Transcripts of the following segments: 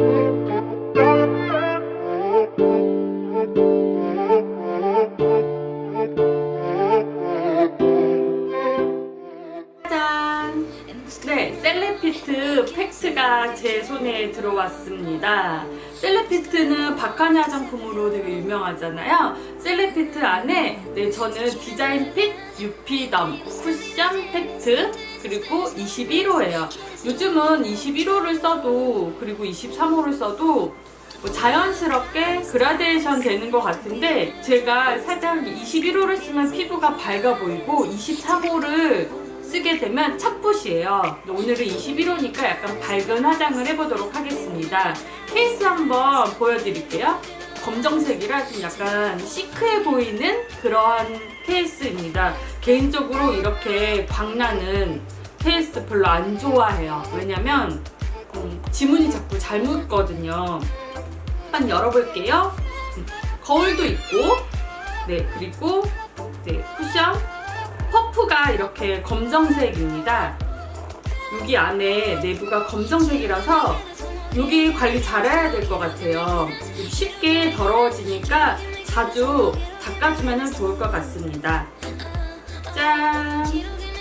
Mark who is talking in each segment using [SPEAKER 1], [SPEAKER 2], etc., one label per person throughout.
[SPEAKER 1] 짠! 네, 셀레피트 팩트가 제 손에 들어왔습니다. 셀레피트는 박하니 화장품으로 되게 유명하잖아요. 셀레피트 안에 네, 저는 디자인 핏 유피덤 쿠션 팩트 그리고 21호예요. 요즘은 21호를 써도 그리고 23호를 써도 뭐 자연스럽게 그라데이션 되는 것 같은데 제가 살짝 21호를 쓰면 피부가 밝아 보이고 23호를 쓰게 되면 착붙이에요. 오늘은 21호니까 약간 밝은 화장을 해보도록 하겠습니다. 케이스 한번 보여드릴게요. 검정색이라 좀 약간 시크해 보이는 그러한 케이스입니다. 개인적으로 이렇게 광나는 케이스 별로 안 좋아해요. 왜냐면 음, 지문이 자꾸 잘 묻거든요. 한번 열어볼게요. 음, 거울도 있고, 네, 그리고 네, 쿠션 퍼프가 이렇게 검정색입니다. 여기 안에 내부가 검정색이라서 여기 관리 잘해야 될 것 같아요. 쉽게 더러워지니까 자주 닦아주면 좋을 것 같습니다. 짠!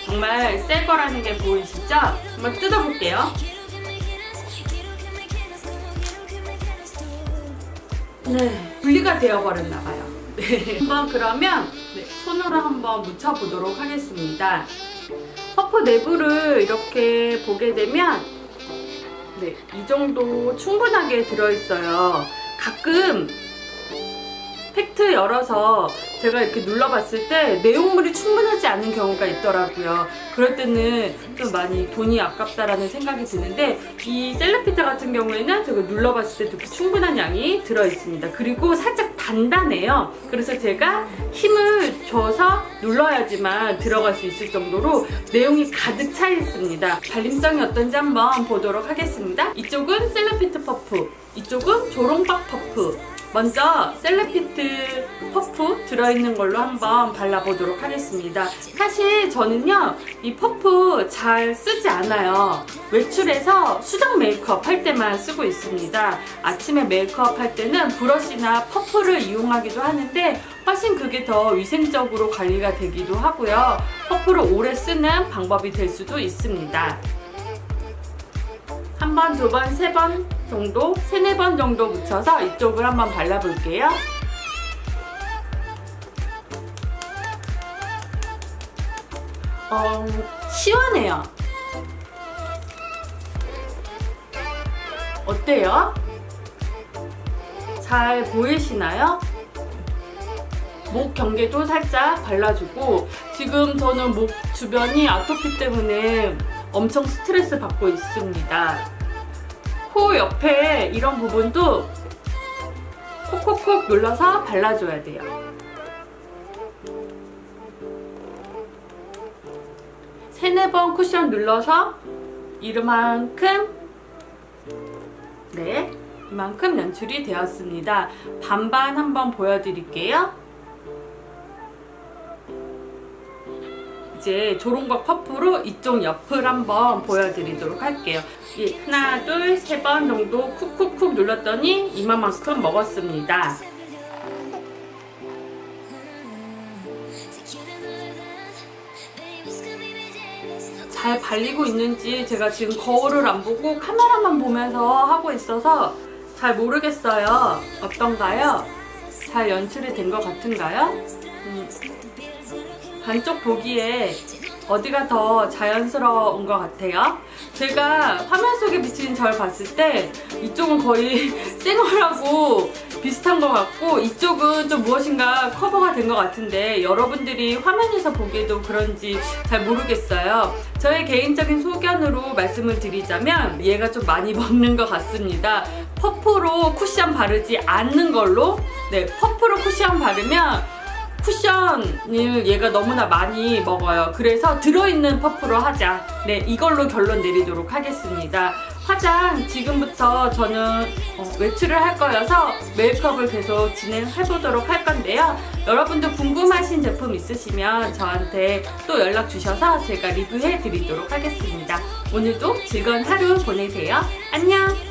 [SPEAKER 1] 정말 새 거라는 게 보이시죠? 한번 뜯어볼게요. 네, 분리가 되어버렸나 봐요. 네, 한번 그러면 네, 손으로 한번 묻혀보도록 하겠습니다. 퍼프 내부를 이렇게 보게 되면 네, 이 정도 충분하게 들어있어요. 가끔 팩트 열어서 제가 이렇게 눌러봤을 때 내용물이 충분하지 않은 경우가 있더라고요. 그럴 때는 좀 많이 돈이 아깝다라는 생각이 드는데 이 셀럽피트 같은 경우에는 제가 눌러봤을 이렇게 충분한 양이 들어있습니다. 그리고 살짝 단단해요. 그래서 제가 힘을 줘서 눌러야지만 들어갈 수 있을 정도로 내용이 가득 차 있습니다. 발림성이 어떤지 한번 보도록 하겠습니다. 이쪽은 셀럽피트 퍼프, 이쪽은 조롱박 퍼프. 먼저 셀레피트 퍼프 들어있는 걸로 한번 발라보도록 하겠습니다. 사실 저는요, 이 퍼프 잘 쓰지 않아요. 외출해서 수정 메이크업 할 때만 쓰고 있습니다. 아침에 메이크업 할 때는 브러쉬나 퍼프를 이용하기도 하는데 훨씬 그게 더 위생적으로 관리가 되기도 하고요. 퍼프를 오래 쓰는 방법이 될 수도 있습니다. 한 번, 두 번, 세 번 정도, 세네 번 정도 묻혀서 이쪽을 한번 발라볼게요. 어, 시원해요. 어때요? 잘 보이시나요? 목 경계도 살짝 발라주고 지금 저는 목 주변이 아토피 때문에 엄청 스트레스 받고 있습니다. 코 옆에 이런 부분도 콕콕콕 눌러서 발라줘야 돼요. 세네 번 쿠션 눌러서 이만큼 네 이만큼 연출이 되었습니다. 반반 한번 보여드릴게요. 이제 조롱박 퍼프로 이쪽 옆을 한번 보여드리도록 할게요. 예, 하나, 둘, 세 번 정도 쿡쿡쿡 눌렀더니 이만큼 먹었습니다. 잘 발리고 있는지 제가 지금 거울을 안 보고 카메라만 보면서 하고 있어서 잘 모르겠어요. 어떤가요? 잘 연출이 된 것 같은가요? 음, 반쪽 보기에 어디가 더 자연스러운 것 같아요? 제가 화면 속에 비치는 절 봤을 때 이쪽은 거의 쌩얼하고 비슷한 것 같고 이쪽은 좀 무엇인가 커버가 된 것 같은데 여러분들이 화면에서 보기에도 그런지 잘 모르겠어요. 저의 개인적인 소견으로 말씀을 드리자면 얘가 좀 많이 먹는 것 같습니다. 퍼프로 쿠션 바르지 않는 걸로 네 퍼프로 쿠션 바르면 쿠션을 얘가 너무나 많이 먹어요. 그래서 들어있는 퍼프로 하자. 네, 이걸로 결론 내리도록 하겠습니다. 화장 지금부터 저는 어, 외출을 할 거여서 메이크업을 계속 진행해보도록 할 건데요. 여러분들 궁금하신 제품 있으시면 저한테 또 연락 주셔서 제가 리뷰해 드리도록 하겠습니다. 오늘도 즐거운 하루 보내세요. 안녕!